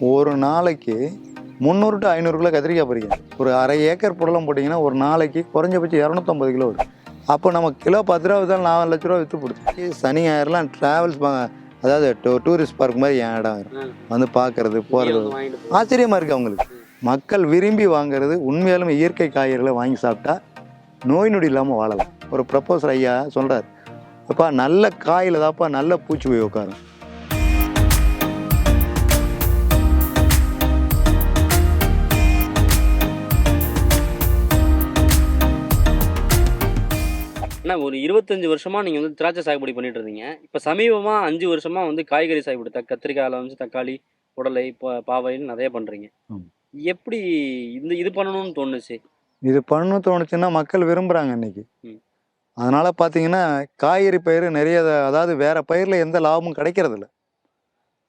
ஒரு நாளைக்கு முந்நூறு டு ஐநூறு கிலோ கத்திரிக்காய் பறிக்கிறேன் ஒரு அரை ஏக்கர் புடலம் போட்டிங்கன்னா ஒரு நாளைக்கு குறைஞ்சபட்சம் இரநூத்தம்பது கிலோ வரும். அப்போ நம்ம கிலோ பத்து ரூபா வித்தாலும் நாலு லட்ச ரூபா விற்று கொடுத்து. சனி ஞாயிறுலாம் ட்ராவல்ஸ் அதாவது டூ- டூரிஸ்ட் பார்க் மாதிரி என் இடம் வந்து பார்க்கறது போகிறது. ஆச்சரியமாக இருக்குது அவங்களுக்கு. மக்கள் விரும்பி வாங்குறது உண்மையாலுமே இயற்கை காய்கறிகளை வாங்கி சாப்பிட்டா நோய் நொடி இல்லாமல் வாழலாம். ஒரு ப்ரப்போசர் ஐயா சொல்கிறார் அப்பா நல்ல காயில் தான்ப்பா நல்ல பூச்சி போய் உட்காரும். ஒரு இருபத்தஞ்சு வருஷமா நீங்க வந்து திராட்சை சாகுபடி பண்ணிட்டு இருந்தீங்க. இப்ப சமீபமா அஞ்சு வருஷமா வந்து காய்கறி சாகுபடி த- கத்திரிக்காயில வந்து தக்காளி உடலை பாவைன்னு நிறைய பண்றீங்க. ஆமா. எப்படி இந்த இது பண்ணணும்னு தோணுச்சு? இது பண்ணணும் தோணுச்சுன்னா மக்கள் விரும்புகிறாங்க இன்னைக்கு. அதனால பார்த்தீங்கன்னா காய்கறி பயிர் நிறைய அத- அதாவது வேற பயிரில் எந்த லாபமும் கிடைக்கிறதில்ல.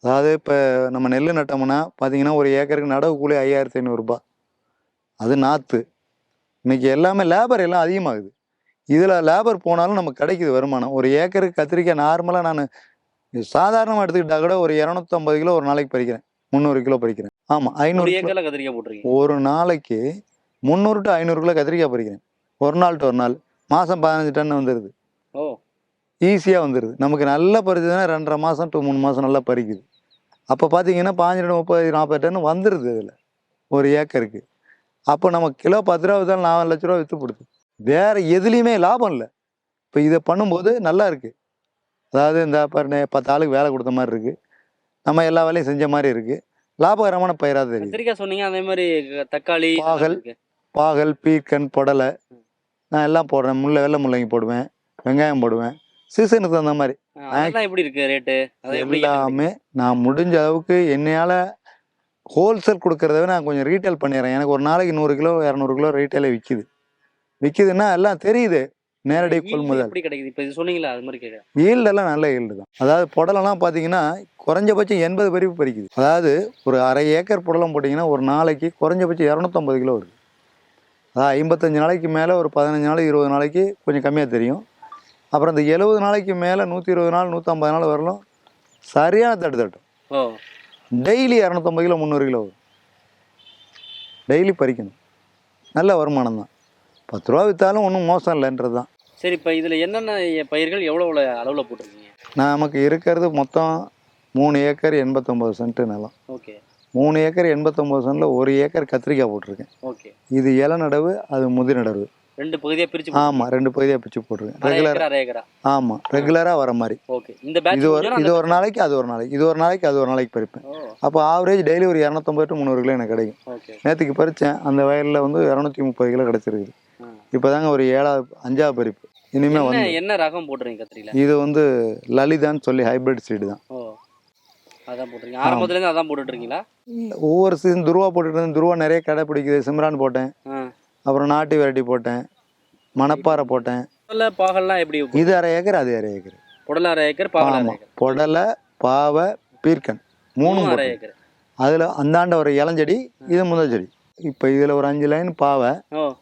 அதாவது இப்போ நம்ம நெல் நட்டோம்னா பார்த்தீங்கன்னா ஒரு ஏக்கருக்கு நடவு கூலி ஐயாயிரத்தி ஐநூறுரூபா அது நாற்று இன்னைக்கு எல்லாமே லேபர் எல்லாம் அதிகமாகுது. இதில் லேபர் போனாலும் நமக்கு கிடைக்குது வருமானம். ஒரு ஏக்கருக்கு கத்திரிக்காய் நார்மலாக நான் சாதாரணமாக எடுத்துக்கிட்டா கூட ஒரு இரநூத்தம்பது கிலோ ஒரு நாளைக்கு பறிக்கிறேன். முந்நூறு கிலோ பறிக்கிறேன். ஆமாம் ஐநூறு ஏக்கர்ல கத்திரிக்காய் போட்டிருக்கீங்க? ஒரு நாளைக்கு முந்நூறு டு ஐநூறு கிலோ கத்திரிக்காய் பறிக்கிறேன். ஒரு நாள் டு ஒரு நாள். மாதம் பதினஞ்சு டன் வந்துடுது ஓ. ஈஸியாக வந்துடுது நமக்கு நல்லா பறிச்சதுன்னா ரெண்டரை மாதம் டு மூணு மாதம் நல்லா பறிக்குது. அப்போ பார்த்தீங்கன்னா பாஞ்சு டன் முப்பது நாற்பது டன் வந்துடுது இதில். ஒரு ஏக்கருக்கு. அப்போ நம்ம கிலோ பத்து ரூபா வித்தாலும் நாலு லட்ச ரூபா விற்று கொடுத்து. வேறு எதுலேயுமே லாபம் இல்லை. இப்போ இதை பண்ணும்போது நல்லா இருக்குது அதாவது இந்த பாருங்க பத்து ஆளுக்கு வேலை கொடுத்த மாதிரி இருக்குது நம்ம எல்லா வேலையும் செஞ்ச மாதிரி இருக்குது லாபகரமான பயிராக கத்திரிக்காய் சொன்னீங்க அதே மாதிரி தக்காளி பாகல். பாகல் பீர்க்கன் புடலை. நான் எல்லாம் போடுறேன். முல்லை வெள்ளை முள்ளங்கி போடுவேன். வெங்காயம் போடுவேன். சீசனுக்கு தகுந்த மாதிரி. எப்படி இருக்கு ரேட்டு அது எப்படி எல்லாமே நான் முடிஞ்ச அளவுக்கு என்னையால் ஹோல்சேல் கொடுக்கறத நான் கொஞ்சம் ரீட்டைல் பண்ணிடுறேன். எனக்கு ஒரு நாளைக்கு நூறு கிலோ இரநூறு கிலோ ரீட்டைலே விற்கிது விற்கிதுன்னா எல்லாம் தெரியுது. நேரடி கொள்முதல். ஈல்டெல்லாம் நல்ல ஈல்டு தான். அதாவது புடலெல்லாம் பார்த்தீங்கன்னா குறைஞ்சபட்சம் எண்பது பறிப்பு பறிக்குது. அதாவது ஒரு அரை ஏக்கர் புடலம் போட்டிங்கன்னா ஒரு நாளைக்கு குறைஞ்சபட்சம் இரநூத்தம்பது கிலோ வருது. அதாவது ஐம்பத்தஞ்சு நாளைக்கு மேலே ஒரு பதினஞ்சு நாள் இருபது நாளைக்கு கொஞ்சம் கம்மியாக தெரியும். அப்புறம் இந்த எழுபது நாளைக்கு மேலே நூற்றி இருபது நாள் நூற்றம்பது நாள் வரலும் சரியான தட்டு தட்டும். டெய்லி இரநூத்தம்பது கிலோ முந்நூறு கிலோ டெய்லி பறிக்கணும். நல்ல வருமானம் தான். பத்து ரூபா விற்றாலும் ஒன்றும் மோசம் இல்லைன்றது தான். சரி இப்ப இதுல என்னென்ன பயிர்கள் எவ்வளவு அளவுல போட்டிருக்கீங்க? நமக்கு இருக்கிறது மொத்தம் மூணு ஏக்கர் எண்பத்தொம்பது சென்ட் நிலம். ஓகே. மூணு ஏக்கர் எண்பத்தொம்பது சென்டில் ஒரு ஏக்கர் கத்திரிக்காய் போட்டிருக்கேன். ஓகே. இது இலை நடவு அது முதிர் நடவு ரெண்டு பகுதியா பிரிச்சு ஆமாம் ரெண்டு பகுதியாக பிச்சு போட்டிருக்கேன். ரெகுலர் ஆமாம் ரெகுலராக வர மாதிரி. ஓகே. இந்த இது ஒரு இது ஒரு நாளைக்கு அது ஒரு நாளைக்கு. இது ஒரு நாளைக்கு அது ஒரு நாளைக்கு பறிப்பேன். அப்போ ஆவரேஜ் டெய்லி ஒரு இரநூத்தம்பது டு முந்நூறு கிலோ எனக்கு கிடைக்கும். நேற்றுக்கு பறித்தேன் அந்த வயலில் வந்து இரநூத்தி முப்பது கிலோ கிடச்சிருக்குது. இப்போ தாங்க ஒரு ஏழாவது அஞ்சாவது பறிப்பு. என்ன வந்து என்ன ரகம் போட்டுறீங்க கத்திரியில? இது வந்து லலிதான்னு சொல்லி ஹைபிரிட் சீடு தான். அதான் அதான் ஒவ்வொரு சீசன் துருவா போட்டுட்டு இருந்தேன். துருவா நிறைய கடை பிடிக்குது. சிம்ரான் போட்டேன். அப்புறம் நாட்டு வெரைட்டி போட்டேன். மணப்பாறை போட்டேன். புடலை பாகல்லாம் எப்படி இது அரை ஏக்கர் அது அரை ஏக்கர். புடலை அரை ஏக்கர் பாகல் புடலை பாவை பீர்க்கன். மூணு அரை ஏக்கர். அதில் அந்தாண்ட ஒரு இளஞ்செடி இது முதல் செடி. இப்போ இதில் ஒரு அஞ்சு லைன் பாவை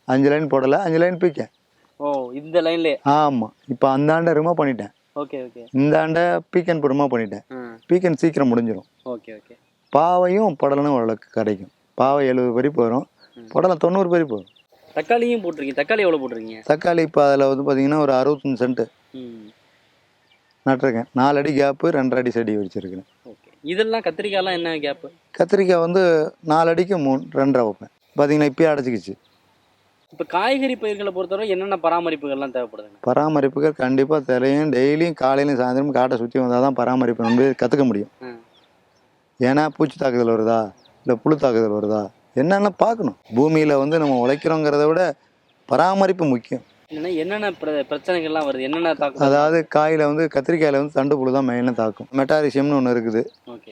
அஞ்சு லைன் புடலை அஞ்சு லைன் பீக்கன் ஓ இந்த லைன்லயே ஆமாம் இப்போ அந்தாண்ட ரிமூவ் பண்ணிட்டேன். Okay okay. இந்தாண்ட பீக்கன் ரிமூவ் பண்ணிட்டேன். பீக்கன் சீக்கிரம் முடிஞ்சிடும் ஓகே ஓகே. பாவையும் புடலனும் ஓரளவுக்கு கிடைக்கும். பாவை எழுபது பறிப்பு வரும் ம். புடலை தொண்ணூறு பறிப்பு வரும் தக்காளியும் போட்டிருக்கீங்க. தக்காளி எவ்வளவு போட்டிருக்கீங்க? தக்காளி இப்போ அதில் வந்து பார்த்தீங்கன்னா ஒரு அறுபத்தஞ்சு சென்ட்டு நட்டிருக்கேன். நாலு அடி கேப்பு ரெண்டரை அடி செடி வச்சுருக்கேன் ஓகே. இதெல்லாம் கத்திரிக்காய்லாம் என்ன கேப்பு கத்திரிக்காய் வந்து நாலு அடிக்கு மூணு ரெண்டரை வைப்பேன். பார்த்தீங்கன்னா இப்பயே அடைச்சிக்கிச்சு இப்போ காய்கறி பயிர்களை பொறுத்தவரை என்னென்ன பராமரிப்புகள்லாம் தேவைப்படுதுங்க? பராமரிப்புகள் கண்டிப்பாக தெரியும் டெய்லியும் காலையிலையும் சாயந்தரம் காட்டை சுற்றி வந்தால் தான் பராமரிப்பு வந்து கற்றுக்க முடியும். ஏன்னா பூச்சி தாக்குதல் வருதா? இல்லை புழு தாக்குதல் வருதா? என்னென்ன பார்க்கணும்? பூமியில் வந்து நம்ம உழைக்கிறோங்கிறத விட பராமரிப்பு முக்கியம். என்னன்னா என்னென்ன பிர- பிரச்சனைகள்லாம் வருது? என்னென்ன தாக்கம் அதாவது காயில் வந்து கத்திரிக்காயில் வந்து தண்டு புழு தான் மெயினாக தாக்கும். மெட்டாரிசியம்னு ஒன்று இருக்குது.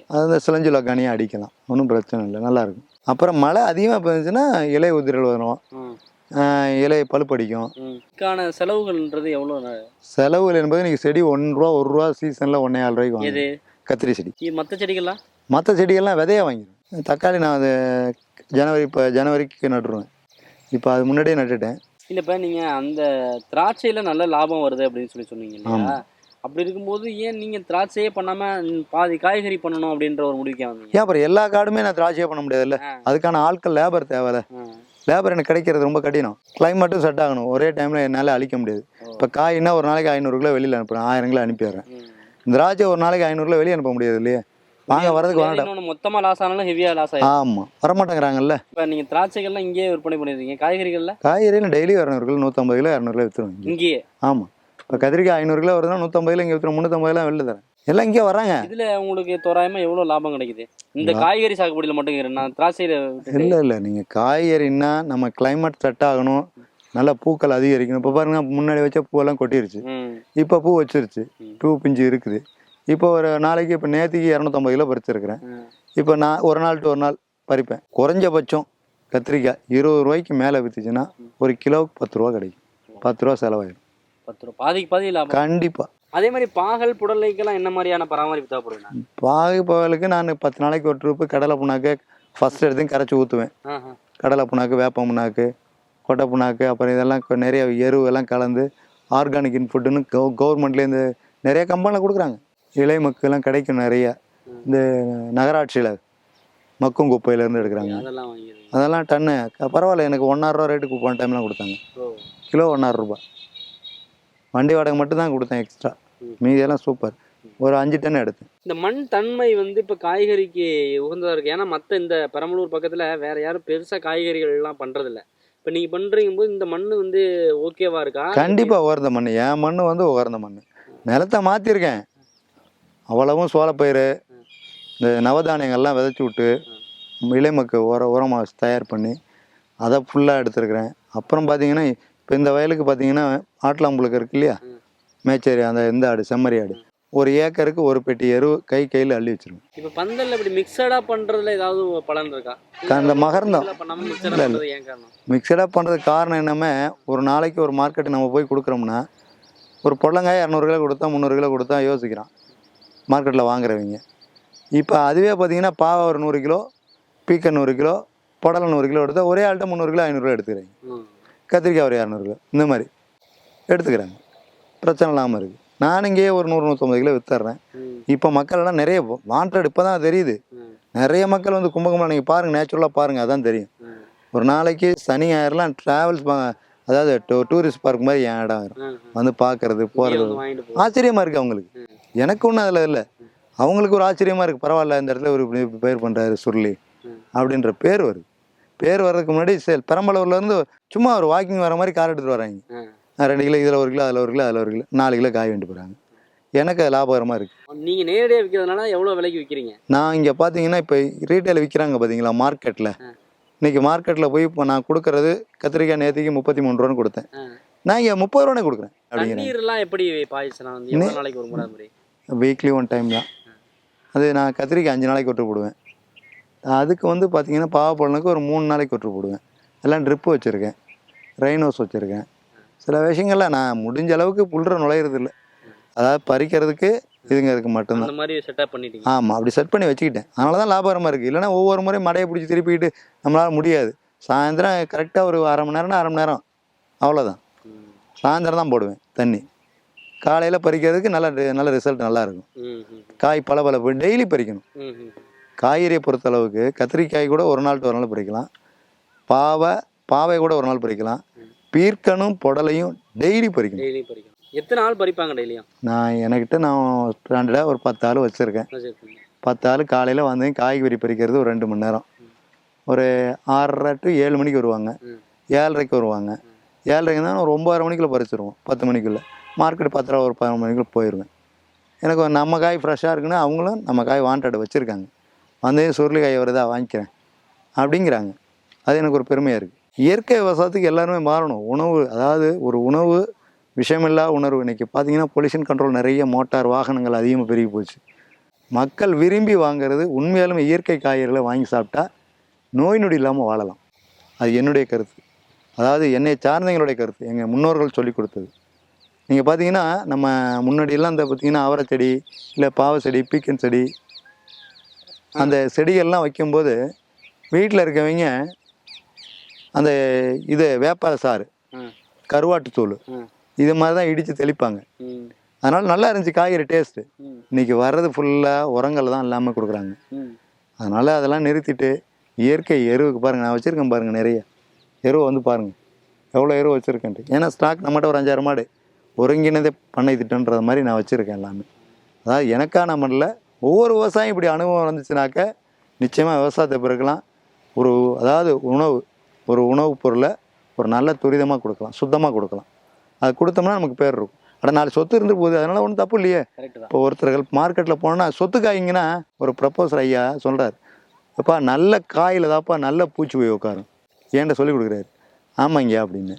அது அந்த சிலஞ்சுல கனியாக அடிக்கலாம். ஒன்றும் பிரச்சனை இல்லை. நல்லாயிருக்கும் அப்புறம் மழை அதிகமாக பெஞ்சுன்னா இலை உதிரல் வரும். ம் ஆஹ் இலை பழுப்படிக்கும் இதுக்கான செலவுகள்ன்றது எவ்வளோ? செலவுகள் என்பது நீங்கள் செடி ஒன்று ரூபா ஒரு ரூபா சீசனில் ஒன்றே ஆறு ரூபாய்க்கு எது? வாங்க கத்திரி செடி. மற்ற செடிகள்லாம்? மற்ற செடியெல்லாம் விதையாக வாங்கிடுவேன். தக்காளி நான் அது ஜனவரி இப்போ ஜனவரிக்கு நட்டுருவேன். இப்போ அது முன்னாடியே நட்டுட்டேன். இல்ல இப்ப நீங்க அந்த திராட்சையில நல்ல லாபம் வருது அப்படின்னு சொல்லி சொன்னீங்க இல்லையா. அப்படி இருக்கும்போது ஏன் நீங்க திராட்சையே பண்ணாம ம், பாதி காய்கறி பண்ணணும் அப்படின்ற ஒரு முடிவுக்கே வந்தீங்க ஏன் அப்புறம் எல்லா காடுமே நான் திராட்சையே பண்ண முடியாதுல்ல. அதுக்கான ஆட்கள் லேபர் தேவையில்ல. லேபர் எனக்கு கிடைக்கிறது ரொம்ப கடினம் கிளைமேட்டும் செட் ஆகணும் ஒரே டைமில் என்னால் அழிக்க முடியாது. இப்போ காய்னா ஒரு நாளைக்கு ஐநூறு கிலோ வெளியில் அனுப்புகிறேன் ஆயிரம் கிலோ அனுப்பிடுறேன். திராட்சை ஒரு நாளைக்கு ஐநூறு கிலோ வெளியே அனுப்ப முடியாது இல்லையா வாங்க வரதுக்கு வேற வேண்டாம் இன்னொன்னு மொத்தமா லாஸ் ஆனாலும் ஹெவியா லாஸ் ஆயிடும் ஆமாம் வரமாட்டேங்கிறாங்கல்ல. இப்ப நீங்க திராட்சைகள்லாம் இங்கேயே விற்பனை பண்ணிருக்கீங்க. காய்கறிகள்ல? காய்கறியில் டெய்லி இரநூறு கிலோ நூற்றம்பது கிலோ இரநூறு கிலோ விற்றுருவோம் இங்கேயே? ஆமாம் இப்போ கத்திரிக்காய் ஐநூறு கிலோ வருதுன்னா நூற்றம்பது கிலோ இங்கே விற்றுரும் முந்நூற்றம்பது கிலோ வெளில தரேன். எல்லாம் இங்கே வராங்க. இதுல உங்களுக்கு தோராயமா எவ்வளவு லாபம் கிடைக்குது? இந்த காய்கறி சாகுபடியில மட்டும் நான் திராட்சையில இல்லை இல்லை. நீங்கள் காய்கறின்னா நம்ம climate செட் ஆகணும். நல்லா பூக்கள் அதிகரிக்கணும். இப்போ பாருங்க முன்னாடி வச்ச பூவெல்லாம் கொட்டிருச்சு. இப்போ பூ வச்சிருச்சு. பூ பிஞ்சு இருக்குது. இப்போ ஒரு நாளைக்கு இப்போ நேற்றுக்கு இரநூத்தம்பது கிலோ பறிச்சிருக்கிறேன். இப்போ நான் ஒரு நாள் டு ஒரு நாள் பறிப்பேன். குறைஞ்சபட்சம் கத்திரிக்காய் இருபது ரூபாய்க்கு மேலே விற்றுச்சுன்னா ஒரு கிலோவுக்கு பத்து ரூபா கிடைக்கும். பத்து ரூபா செலவாயிடும் பத்து ரூபா. பாதிக்கு பாதி லாபம் கண்டிப்பாக அதே மாதிரி பாகல் புடலைக்கெல்லாம் என்ன மாதிரியான பராமரிப்பு தேவைப்படுதுண்ணா? பாகு பவலுக்கு நான் பத்து நாளைக்கு ஒரு ட்ரிப்பு கடலை புண்ணாக்கு ஃபஸ்ட் எடுத்து கரைச்சி ஊற்றுவேன். கடலை புண்ணாக்கு வேப்ப புண்ணாக்கு கொட்டை புண்ணாக்கு அப்புறம் இதெல்லாம் நிறைய எருவு எல்லாம் கலந்து ஆர்கானிக் இன்ஃபுட்டுன்னு கவு கவர்மெண்ட்லேருந்து நிறைய கம்பெனியில் கொடுக்குறாங்க. இலை மக்கெல்லாம் கிடைக்கும் நிறைய. இந்த நகராட்சியில் மக்கும் குப்பையிலேருந்து எடுக்கிறாங்க. அதெல்லாம் டன்னு பரவாயில்ல எனக்கு ஒன்றாயிரரூவா ரேட்டுக்கு போன டைம்லாம் கொடுத்தாங்க. கிலோ ஒன்றாயிரரூபா வண்டி வாடகை மட்டும் தான் கொடுத்தேன் எக்ஸ்ட்ரா. மீதியெல்லாம் சூப்பர் ஒரு அஞ்சு டன் எடுத்தேன். இந்த மண் தன்மை வந்து இப்ப காய்கறிக்கு உகந்ததா இருக்கு. ஏன்னா மத்த இந்த பெரம்பலூர் பக்கத்துல வேற யாரும் பெருசா காய்கறிகள் எல்லாம் பண்றது இல்ல இப்ப நீங்க பண்றீங்க போது இந்த மண் வந்து ஓகேவா இருக்கா? கண்டிப்பாக உயர்ந்த மண். என் மண் வந்து உயர்ந்த மண். நிலத்தை மாற்றிருக்கேன் அவ்வளவும் சோளப்பயிறு இந்த நவதானியங்கள்லாம் விதைச்சி விட்டு இலைமக்கு உர உரமாக தயார் பண்ணி அதை ஃபுல்லாக எடுத்துருக்கிறேன். அப்புறம் பார்த்தீங்கன்னா இப்போ இந்த வயலுக்கு பார்த்தீங்கன்னா ஆட்டலாம்புழுக்கு இருக்கு இல்லையா. மேச்சேரி அந்த இந்த ஆடு செம்மறி ஆடு. ஒரு ஏக்கருக்கு ஒரு பெட்டி எரு கை கையில் அள்ளி வச்சிருவேன். இப்ப பந்தல்ல இப்படி மிக்சடா பண்றதுல ஏதாவது பலன் இருக்கா? அந்த மகரந்தம். இல்ல, மிக்சடாக பண்ணுறதுக்கு காரணம்? என்னமே ஒரு நாளைக்கு ஒரு மார்க்கெட்டு நம்ம போய் கொடுக்குறோம்னா ஒரு பொடலங்காய் இரநூறு கிலோ கொடுத்தா முந்நூறு கிலோ கொடுத்தா யோசிக்கிறான். மார்க்கெட்டில் வாங்குறவங்க இப்போ அதுவே பார்த்தீங்கன்னா பாவை ஒரு நூறு கிலோ பீக்கன் நூறு கிலோ புடலை நூறு கிலோ எடுத்தால் ஒரே ஆள்கிட்ட முந்நூறு கிலோ ஐநூறுரூவா எடுத்துக்கிறாங்க. கத்திரிக்காய் ஒரு இரநூறு கிலோ இந்த மாதிரி எடுத்துக்கிறாங்க பிரச்சனை இல்லாமல் இருக்குது நான் இங்கேயே ஒரு நூறு நூற்றம்பது கிலோ வித்துறேன். இப்போ மக்கள் எல்லாம் நிறைய வாண்டட் இப்போ தான் தெரியுது. நிறைய மக்கள் வந்து கும்பகோணம் நீங்கள் பாருங்கள் நேச்சுரலாக பாருங்கள் அதான் தெரியும். ஒரு நாளைக்கு சனி ஞாயிறுலாம் ட்ராவல்ஸ் அதாவது டூ- டூரிஸ்ட் பார்க் மாதிரி என் இடம். வந்து பார்க்கறது போகிறது வந்து வாங்கிட்டு போ ஆச்சரியமா இருக்கு அவங்களுக்கு. எனக்கு ஒன்றும் அதில் இல்லை. அவங்களுக்கு ஒரு ஆச்சரியமா இருக்கு. பரவாயில்ல இந்த இடத்துல ஒரு பேர் பண்ணுறாரு சுருளி. அப்படின்ற பேர் வருது. பேர் வர்றதுக்கு முன்னாடி சரி பெரம்பலூர்ல இருந்து சும்மா ஒரு வாக்கிங் வர மாதிரி கார் எடுத்துட்டு வராங்க. ரெண்டு கிலோ இதில் ஒரு கிலோ அதில் ஒரு கிலோ அதில் ஒரு கிலோ நாலு கிலோ காய் வேண்டி போகிறாங்க எனக்கு அது லாபகரமாக இருக்குது நீங்க நேரடியா விற்கிறதுனால எவ்வளவு விலைக்கு விற்கிறீங்க நான் இங்கே பார்த்தீங்கன்னா இப்போ ரீட்டைல் விற்கிறாங்க பார்த்தீங்களா மார்க்கெட்டில் ஆ. இன்னைக்கு மார்க்கெட்டில் போய் இப்போ நான் கொடுக்கறது கத்திரிக்காய் நேற்றுக்கு முப்பத்தி மூணு ரூபான்னு கொடுத்தேன். நான் இங்கே முப்பது ரூபானே கொடுக்குறேன் அப்படிங்கிறேன் எப்படி எவ்வளவு நாளைக்கு ஒரு முறை வீக்லி ஒன் டைம் தான். அது நான் கத்திரிக்காய் அஞ்சு நாளைக்கு ஒட்டு போடுவேன். அதுக்கு வந்து பார்த்தீங்கன்னா பாவப்பழனுக்கு ஒரு மூணு நாளைக்கு ஒட்டு போடுவேன். எல்லாம் ட்ரிப்பு வச்சுருக்கேன். ரெயின் ஹவுஸ் வச்சுருக்கேன். சில விஷயங்கள்ல நான் முடிஞ்ச அளவுக்கு புல்ற நுழையிறது இல்லை அதாவது பறிக்கிறதுக்கு இதுங்க இருக்கு மட்டும்தான். அந்த மாதிரி செட்டப் பண்ணிட்டீங்க. ஆமாம் அப்படி செட் பண்ணி வச்சுக்கிட்டேன். அதனால தான் லாபகரமாக இருக்குது இல்லைன்னா ஒவ்வொரு முறையும் மடையை பிடிச்சி திருப்பிக்கிட்டு நம்மளால் முடியாது. சாயந்தரம் கரெக்டாக ஒரு அரை மணி நேரம்னா அரை மணி நேரம். அவ்வளோதான். சாயந்தரம் தான் போடுவேன் தண்ணி. காலையில் பறிக்கிறதுக்கு நல்ல நல்ல ரிசல்ட் நல்லா இருக்கும் ம். ம். காய் பல பல டெய்லி பறிக்கணும். காய்கறியை பொறுத்த அளவுக்கு கத்திரிக்காய் கூட ஒரு நாள் ஒரு நாள் பறிக்கலாம். பாவை பாவை கூட ஒரு நாள் பறிக்கலாம். பீர்க்கனும் புடலையும் டெய்லி பறிக்கணும். டெய்லி பறிக்கணும். எத்தனை ஆள் பறிப்பாங்க டெய்லியும் நான் எனக்கிட்ட நான் ஸ்டாண்டர்டாக ஒரு பத்து ஆள் வச்சுருக்கேன். பத்து ஆள் காலையில் வந்து காய்கறி பறிக்கிறது ஒரு ரெண்டு மணி நேரம். ஒரு ஆறரை டு ஏழு மணிக்கு வருவாங்க. ஏழரைக்கு வருவாங்க. ஏழரைக்கு தான் ஒரு ஒம்பதரை மணிக்குள்ளே பறிச்சிருவோம். பத்து மணிக்குள்ளே. மார்க்கெட் பத்தரை ஒரு பதினொரு மணிக்கு போயிடுவேன் எனக்கு நம்ம காய் ஃப்ரெஷ்ஷாக இருக்குன்னா அவங்களும் நம்ம காய் வாண்டட் வச்சுருக்காங்க. வந்து சுருளி காய் வருதா வாங்கிக்கிறேன். அப்படிங்கிறாங்க. அது எனக்கு ஒரு பெருமையாக இருக்குது இயற்கை விவசாயத்துக்கு எல்லாருமே மாறணும். உணவு அதாவது ஒரு உணவு விஷயமில்லா உணர்வு. இன்றைக்கி பார்த்தீங்கன்னா பொல்யூஷன் கண்ட்ரோல் நிறைய மோட்டார் வாகனங்கள் அதிகமாக பெருகி போச்சு. மக்கள் விரும்பி வாங்குறது உண்மையாலுமே இயற்கை காய்கறிகளை வாங்கி சாப்பிட்டா நோய் நொடி இல்லாமல் வாழலாம். அது என்னுடைய கருத்து. அதாவது என்னை சார்ந்தவங்களுடைய கருத்து. எங்கள் முன்னோர்கள் சொல்லிக் கொடுத்தது. நீங்கள் பார்த்தீங்கன்னா நம்ம முன்னாடியெல்லாம் இந்த பார்த்தீங்கன்னா அவரை செடி இல்லை பாவை செடி பீக்கன் செடி அந்த செடிகள்லாம் வைக்கும்போது வீட்டில் இருக்கவங்க அந்த இது வேப்பார சாறு. கருவாட்டுத்தூள். இது மாதிரி தான் இடித்து தெளிப்பாங்க. அதனால் நல்லா இருந்துச்சு காய்கறி டேஸ்ட்டு. ம். இன்னைக்கு வர்றது ஃபுல்லாக உரங்கள் தான் இல்லாமல் கொடுக்குறாங்க. அதனால் அதெல்லாம் நிறுத்திட்டு இயற்கை எருவுக்கு பாருங்கள் நான் வச்சுருக்கேன் பாருங்கள் நிறைய. எருவை வந்து பாருங்கள் எவ்வளோ எருவு வச்சுருக்கேன்ட்டு. ஏன்னா ஸ்டாக் நம்மகிட்ட ஒரு அஞ்சாறு மாடு. ஒருங்கிணைந்த பண்ணை திட்டன்றது மாதிரி நான் வச்சுருக்கேன் எல்லாமே. அதாவது எனக்கான மண்ணில் ஒவ்வொரு விவசாயம் இப்படி அனுபவம் வந்துச்சுனாக்க நிச்சயமாக விவசாயத்தை பிறகுலாம் ஒரு அதாவது உணவு ஒரு உணவுப் பொருளை ஒரு நல்ல துரிதமாக கொடுக்கலாம் சுத்தமாக கொடுக்கலாம். அது கொடுத்தோம்னா நமக்கு பேர் இருக்கும். அட நாலு சொத்து இருந்து போகுது அதனால் ஒன்றும் தப்பு இல்லையே. இப்போ ஒருத்தர்கள் மார்க்கெட்டில் போனோன்னா சொத்து காய்ங்கன்னா ஒரு ப்ரப்போசர் ஐயா சொல்கிறார் அப்பா நல்ல காயில் தான்ப்பா நல்ல பூச்சி போய் உட்காரும். ஏன்ட சொல்லி கொடுக்குறாரு. ஆமாங்க அப்படின்னு.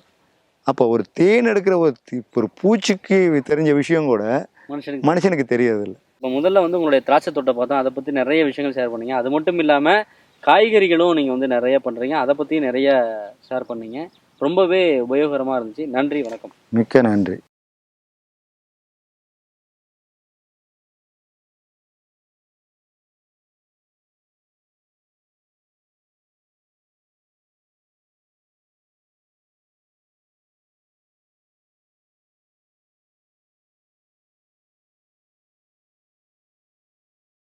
அப்போ ஒரு தேன் எடுக்கிற ஒரு ஒரு பூச்சிக்கு தெரிஞ்ச விஷயம் கூட மனுஷனுக்கு மனுஷனுக்கு தெரியறதில்ல இப்போ முதல்ல வந்து உங்களுடைய திராட்சை தோட்டை பார்த்தோம் அதை பற்றி நிறைய விஷயங்கள் ஷேர் பண்ணீங்க. அது மட்டும் இல்லாமல் காய்கறிகளும் நீங்கள் வந்து நிறைய பண்ணுறீங்க அதை பற்றியும் நிறைய ஷேர் பண்ணீங்க. ரொம்பவே உபயோகரமாக இருந்துச்சு. நன்றி வணக்கம். மிக்க நன்றி.